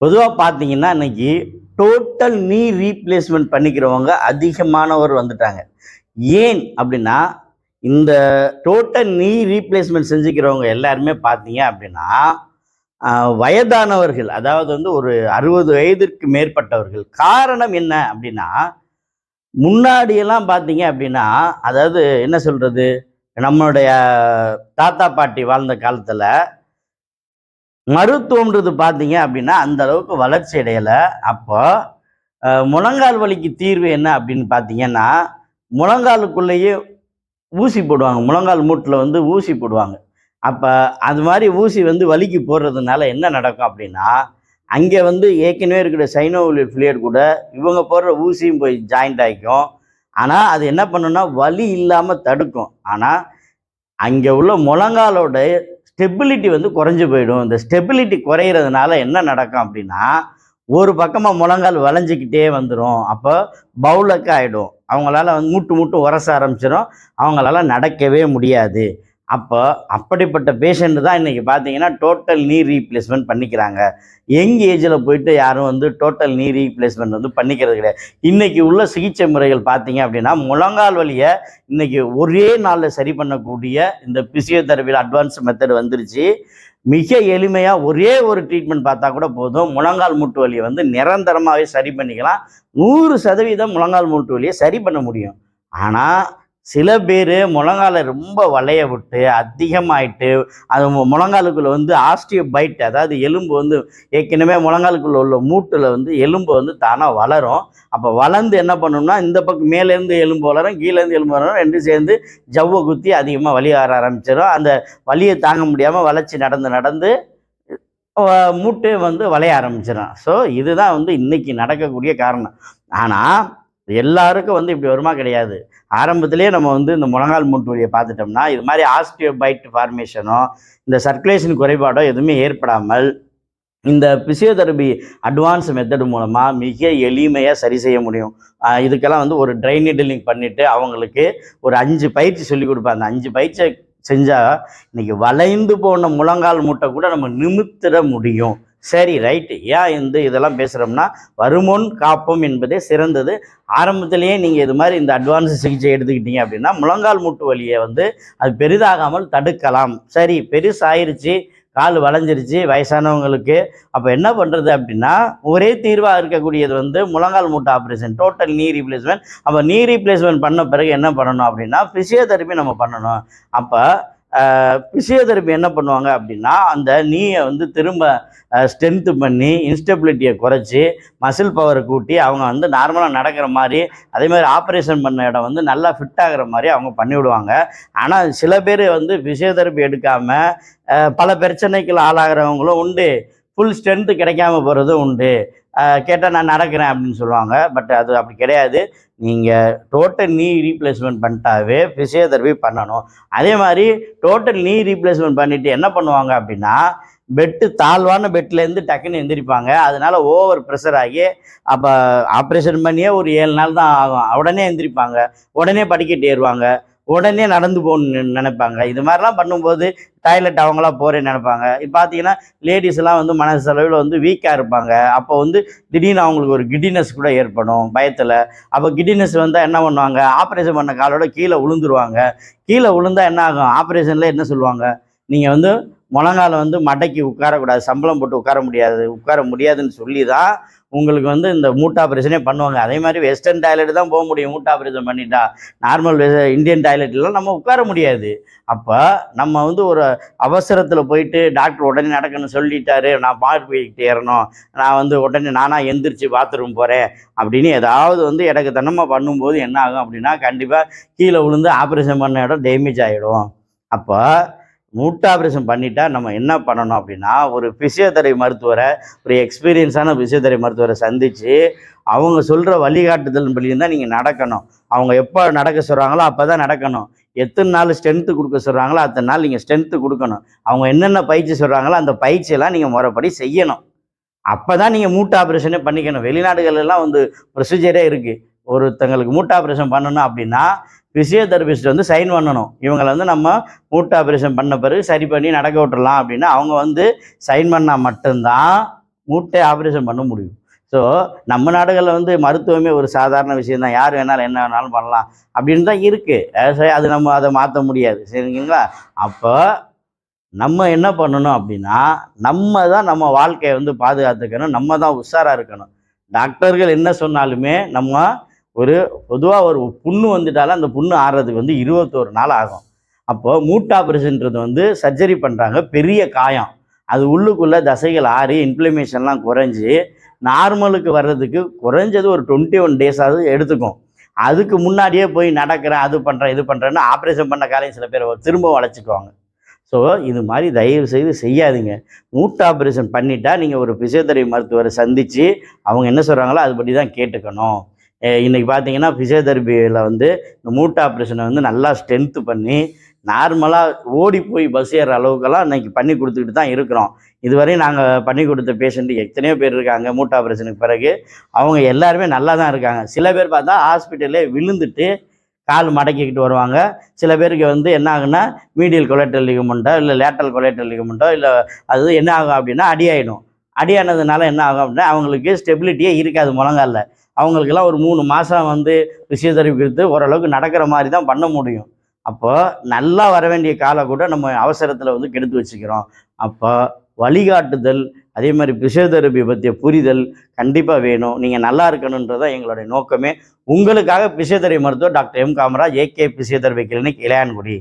பொதுவாக பார்த்தீங்கன்னா இன்னைக்கு டோட்டல் நீ ரீப்ளேஸ்மெண்ட் பண்ணிக்கிறவங்க அதிகமானவர் வந்துட்டாங்க. ஏன் அப்படின்னா இந்த டோட்டல் நீ ரீப்ளேஸ்மெண்ட் செஞ்சுக்கிறவங்க எல்லாருமே பார்த்தீங்க அப்படின்னா வயதானவர்கள் அதாவது வந்து ஒரு அறுபது வயதிற்கு மேற்பட்டவர்கள். காரணம் என்ன அப்படின்னா முன்னாடியெல்லாம் பார்த்தீங்க அப்படின்னா அதாவது என்ன சொல்கிறது நம்மளுடைய தாத்தா பாட்டி வாழ்ந்த காலத்தில் மருத்துவம்ன்றது பார்த்தீங்க அப்படின்னா அந்த அளவுக்கு வளர்ச்சி அடையலை. அப்போ முழங்கால் வலிக்கு தீர்வு என்ன அப்படின்னு பார்த்தீங்கன்னா முழங்காலுக்குள்ளேயே ஊசி போடுவாங்க. முழங்கால் மூட்டில் வந்து ஊசி போடுவாங்க. அப்போ அது மாதிரி ஊசி வந்து வலிக்கு போடுறதுனால என்ன நடக்கும் அப்படின்னா அங்கே வந்து ஏற்கனவே இருக்கிற சைனோவிலியர் ஃபிளியர் கூட இவங்க போடுற ஊசியும் போய் ஜாயிண்ட் ஆகிக்கும். ஆனால் அது என்ன பண்ணுன்னா வலி இல்லாமல் தடுக்கும். ஆனால் அங்கே உள்ள முழங்காலோட ஸ்டெபிலிட்டி வந்து குறைஞ்சி போயிடும். இந்த ஸ்டெபிலிட்டி குறையிறதுனால என்ன நடக்கும் அப்படின்னா ஒரு பக்கமாக முழங்கால் வளைஞ்சிக்கிட்டே வந்துடும் அப்போ பவுலக்கு ஆகிடும் அவங்களால வந்து மூட்டு மூட்டு உரச ஆரம்பிச்சிடும் அவங்களால நடக்கவே முடியாது. அப்போ அப்படிப்பட்ட பேஷண்ட் தான் இன்றைக்கி பார்த்தீங்கன்னா டோட்டல் நீ ரீப்ளேஸ்மெண்ட் பண்ணிக்கிறாங்க. யங் ஏஜில் போயிட்டு யாரும் வந்து டோட்டல் நீ ரீப்ளேஸ்மெண்ட் வந்து பண்ணிக்கிறது கிடையாது. இன்றைக்கி உள்ள சிகிச்சை முறைகள் பார்த்தீங்க அப்படின்னா முழங்கால் வலியை இன்றைக்கி ஒரே நாளில் சரி பண்ணக்கூடிய இந்த பிசியோதெரபியில் அட்வான்ஸ் மெத்தட் வந்துருச்சு. மிக எளிமையாக ஒரே ஒரு ட்ரீட்மெண்ட் பார்த்தா கூட போதும். முழங்கால் மூட்டு வலியை வந்து நிரந்தரமாகவே சரி பண்ணிக்கலாம். நூறு சதவீதம் முழங்கால் மூட்டு வலியை சரி பண்ண முடியும். ஆனால் சில பேர் முழங்காலை ரொம்ப வளைய விட்டு அதிகமாயிட்டு அது மு- முழங்காலுக்குள்ள வந்து ஆஸ்டியோ பைட் அதாவது எலும்பு வந்து ஏற்கனவே முழங்காலுக்குள்ள உள்ள மூட்டில் வந்து எலும்பு வந்து தானாக வளரும். அப்போ வளர்ந்து என்ன பண்ணணும்னா இந்த பக்கம் மேலேருந்து எலும்பு வளரும் கீழேருந்து எலும்பு வளரும் ரெண்டும் சேர்ந்து ஜவ்வை குத்தி அதிகமாக வலி வர ஆரம்பிச்சிடும் அந்த வலியை தாங்க முடியாமல் வளர்ச்சி நடந்து நடந்து மூட்டு வந்து வளைய ஆரம்பிச்சிடும் ஸோ இதுதான் வந்து இன்னைக்கு நடக்கக்கூடிய காரணம். ஆனால் எல்லாருக்கும் வந்து இப்படி வருமா கிடையாது. ஆரம்பத்திலே நம்ம வந்து இந்த முழங்கால் மூட்டு வழியை பார்த்துட்டோம்னா இது மாதிரி ஆஸ்டியோபைட் ஃபார்மேஷனோ இந்த சர்க்குலேஷன் குறைபாடோ எதுவுமே ஏற்படாமல் இந்த பிசியோதெரபி அட்வான்ஸ் மெத்தட் மூலமாக மிக எளிமையாக சரி செய்ய முடியும். இதுக்கெல்லாம் வந்து ஒரு ட்ரை நீடலிங் பண்ணிவிட்டு அவங்களுக்கு ஒரு அஞ்சு பயிற்சி சொல்லி கொடுப்பேன். அந்த அஞ்சு பயிற்சியை செஞ்சால் இன்றைக்கி வளைந்து போன முழங்கால் மூட்டை கூட நம்ம நிமித்திட முடியும். சரி ரைட்டு ஏன் இந்த இதெல்லாம் பேசுகிறோம்னா வருமுன் காப்போம் என்பதே சிறந்தது. ஆரம்பத்திலேயே நீங்கள் இது மாதிரி இந்த அட்வான்ஸ் சிகிச்சை எடுத்துக்கிட்டீங்க அப்படின்னா முழங்கால் மூட்டு வலியை வந்து அது பெரிதாகாமல் தடுக்கலாம். சரி பெருசாயிருச்சு கால் வளைஞ்சிருச்சு வயசானவங்களுக்கு. அப்போ என்ன பண்ணுறது அப்படின்னா ஒரே தீர்வாக இருக்கக்கூடியது வந்து முழங்கால் மூட்டை ஆப்ரேஷன் டோட்டல் நீ ரீப்ளேஸ்மெண்ட் அப்போ நீ ரீப்ளேஸ்மெண்ட் பண்ண பிறகு என்ன பண்ணணும் அப்படின்னா ஃபிசியோதெரப்பி நம்ம பண்ணணும். அப்போ ஃபிசியோதெரப்பி என்ன பண்ணுவாங்க அப்படின்னா அந்த நீயை வந்து திரும்ப ஸ்ட்ரென்த்து பண்ணி இன்ஸ்டபிலிட்டியை குறைச்சி மசில் பவரை கூட்டி அவங்க வந்து நார்மலாக நடக்கிற மாதிரி அதே மாதிரி ஆப்ரேஷன் பண்ண இடம் வந்து நல்லா ஃபிட் ஆகிற மாதிரி அவங்க பண்ணிவிடுவாங்க ஆனால் சில பேர் வந்து ஃபிசியோதெரப்பி எடுக்காமல் பல பிரச்சனைகள் ஆளாகிறவங்களும் உண்டு. ஃபுல் ஸ்ட்ரென்த்து கிடைக்காம போகிறதும் உண்டு. கேட்டால் நான் நடக்கிறேன் அப்படின்னு சொல்லுவாங்க. பட் அது அப்படி கிடையாது. நீங்கள் டோட்டல் நீ ரீப்ளேஸ்மெண்ட் பண்ணிட்டாவே ஃபிசியோதெரபி பண்ணணும். அதே மாதிரி டோட்டல் நீ ரீப்ளேஸ்மெண்ட் பண்ணிவிட்டு என்ன பண்ணுவாங்க அப்படின்னா பெட்டு தாழ்வான பெட்லேருந்து டக்குன்னு எந்திரிப்பாங்க. அதனால் ஓவர் ப்ரெஷர் ஆகி அப்போ ஆப்ரேஷன் பண்ணியே ஒரு ஏழு நாள் தான் ஆகும். உடனே எந்திரிப்பாங்க. உடனே படிக்கட்டு ஏறுவாங்க உடனே நடந்து போகணும்னு நினைப்பாங்க. இது மாதிரிலாம் பண்ணும்போது டாய்லெட் அவங்களா போகிறேன்னு நினைப்பாங்க. இப்போ பார்த்தீங்கன்னா லேடிஸ் எல்லாம் வந்து மனசளவில் வந்து வீக்காக இருப்பாங்க. அப்போ வந்து திடீர்னு அவங்களுக்கு ஒரு கிடினஸ் கூட ஏற்படும் பயத்தில். அப்போ கிடினஸ் வந்தால் என்ன பண்ணுவாங்க? ஆப்ரேஷன் பண்ண காலோட கீழே விழுந்துருவாங்க கீழே விழுந்தால் என்ன ஆகும்? ஆப்ரேஷனில் என்ன சொல்லுவாங்க? நீங்கள் வந்து முழங்கால வந்து மடக்கி உட்காரக்கூடாது சம்பளம் போட்டு உட்கார முடியாது உட்கார முடியாதுன்னு சொல்லி தான் உங்களுக்கு வந்து இந்த மூட்டை ஆப்ரேஷனே பண்ணுவாங்க. அதே மாதிரி வெஸ்டர்ன் டாய்லெட் தான் போக முடியும் மூட்டு ஆப்ரேஷன் பண்ணிட்டா. நார்மல் இந்தியன் டாய்லெட்லாம் நம்ம உட்கார முடியாது. அப்போ நம்ம வந்து ஒரு அவசரத்தில் போயிட்டு டாக்டர் உடனே நடக்கணும்னு சொல்லிட்டாரு நான் பார்வையிட்டு ஏறணும் நான் வந்து உடனே நானாக எந்திரிச்சு பாத்ரூம் போகிறேன் அப்படின்னு ஏதாவது வந்து எனக்கு தனமாக பண்ணும்போது என்ன ஆகும் அப்படின்னா கண்டிப்பாக கீழே விழுந்து ஆப்ரேஷன் பண்ண இடம் டேமேஜ் ஆகிடும் அப்போ மூட்டு ஆப்ரேஷன் பண்ணிட்டா நம்ம என்ன பண்ணணும் அப்படின்னா ஒரு பிசியோதெரபி மருத்துவரை ஒரு எக்ஸ்பீரியன்ஸான பிசியோதெரபி மருத்துவரை சந்தித்து அவங்க சொல்கிற வழிகாட்டுதல் படியும் தான் நீங்கள் நடக்கணும். அவங்க எப்போ நடக்க சொல்கிறாங்களோ அப்போ தான் நடக்கணும். எத்தனை நாள் ஸ்ட்ரென்த்து கொடுக்க சொல்கிறாங்களோ அத்தனை நாள் நீங்கள் ஸ்ட்ரென்த்து கொடுக்கணும். அவங்க என்னென்ன பயிற்சி சொல்கிறாங்களோ அந்த பயிற்சியெல்லாம் நீங்கள் முறைப்படி செய்யணும். அப்போ தான் நீங்கள் மூட்டு ஆப்ரேஷனே பண்ணிக்கணும். வெளிநாடுகளெல்லாம் வந்து ப்ரொசீஜரே இருக்குது ஒருத்தங்களுக்கு மூட்டு ஆப்ரேஷன் பண்ணணும் அப்படின்னா ஃபிசியோதெரபிஸ்ட் வந்து சைன் பண்ணணும். இவங்களை வந்து நம்ம மூட்டு ஆப்ரேஷன் பண்ண பிறகு சரி பண்ணி நடக்க விட்டுறலாம் அப்படின்னா அவங்க வந்து சைன் பண்ணால் மட்டும்தான் மூட்டை ஆப்ரேஷன் பண்ண முடியும். ஸோ நம்ம நாடுகளில் வந்து மருத்துவமே ஒரு சாதாரண விஷயம் தான் யார் வேணாலும் என்ன வேணாலும் பண்ணலாம் அப்படின்னு தான் இருக்குது அது நம்ம அதை மாற்ற முடியாது. சரிங்களா? அப்போ நம்ம என்ன பண்ணணும் அப்படின்னா நம்ம தான் நம்ம வாழ்க்கையை வந்து பாதுகாத்துக்கணும். நம்ம தான் உஷாராக இருக்கணும். டாக்டர்கள் என்ன சொன்னாலுமே நம்ம ஒரு பொதுவாக ஒரு புண்ணு வந்துட்டாலும் அந்த புண்ணு ஆறுறதுக்கு வந்து இருபத்தோரு நாள் ஆகும். அப்போது மூட் ஆப்ரேஷன்ன்றது வந்து சர்ஜரி பண்ணுறாங்க பெரிய காயம். அது உள்ளுக்குள்ளே தசைகள் ஆறி இன்ஃப்ளமேஷன்லாம் குறைஞ்சி நார்மலுக்கு வர்றதுக்கு குறைஞ்சது ஒரு டுவெண்ட்டி ஒன் டேஸாவது எடுத்துக்கும். அதுக்கு முன்னாடியே போய் நடக்கிறேன் அது பண்ணுறேன் இது பண்ணுறேன்னு ஆப்ரேஷன் பண்ண காலையும் சில பேர் திரும்ப வளைச்சிக்குவாங்க ஸோ இது மாதிரி தயவு செய்து செய்யாதீங்க. மூட்டு ஆப்ரேஷன் பண்ணிட்டா நீங்கள் ஒரு பிசியோதெரபி மருத்துவரை சந்தித்து அவங்க என்ன சொல்கிறாங்களோ அதுபடி தான் கேட்டுக்கணும். அஹ் இன்னைக்கு பார்த்தீங்கன்னா ஃபிசியோதெரபியில் வந்து இந்த மூட்டை ஆப்ரேஷனை வந்து நல்லா ஸ்ட்ரென்த்து பண்ணி நார்மலாக ஓடி போய் பஸ் ஏற அளவுக்கெல்லாம் இன்னைக்கு பண்ணி கொடுத்துக்கிட்டு தான் இருக்கிறோம். இதுவரையும் நாங்கள் பண்ணி கொடுத்த பேஷண்ட் எத்தனையோ பேர் இருக்காங்க மூட்டை ஆப்ரேஷனுக்கு பிறகு. அவங்க எல்லாருமே நல்லா தான் இருக்காங்க. சில பேர் பார்த்தா ஹாஸ்பிட்டல்லே விழுந்துட்டு கால் மடக்கிக்கிட்டு வருவாங்க. சில பேருக்கு வந்து என்ன ஆகுன்னா மீடியல் கொலேட்டல் லிகமெண்ட்டோ இல்லை லேட்டல் கொலேட்டல் லிகமெண்ட்டோ இல்லை அது என்ன ஆகும் அப்படின்னா அடியாயிடும் அடியானதுனால என்ன ஆகும் அப்படின்னா அவங்களுக்கு ஸ்டெபிலிட்டியே இருக்காது முழங்காலில். அவங்களுக்கெல்லாம் ஒரு மூணு மாதம் வந்து பிசியோதெரபி கொடுத்து ஓரளவுக்கு நடக்கிற மாதிரி தான் பண்ண முடியும். அப்போ நல்லா வர வேண்டிய காலை கூட நம்ம அவசரத்தில் வந்து கெடுத்து வச்சுக்கிறோம். அப்போ வழிகாட்டுதல் அதே மாதிரி பிசியோதெரபி பற்றிய புரிதல் கண்டிப்பாக வேணும். நீங்கள் நல்லா இருக்கணுன்றது தான் எங்களுடைய நோக்கமே. உங்களுக்காக பிசியோதெரபி மருத்துவர் doctor M Kamaraj AK physiotherapy clinic Ilayangudi.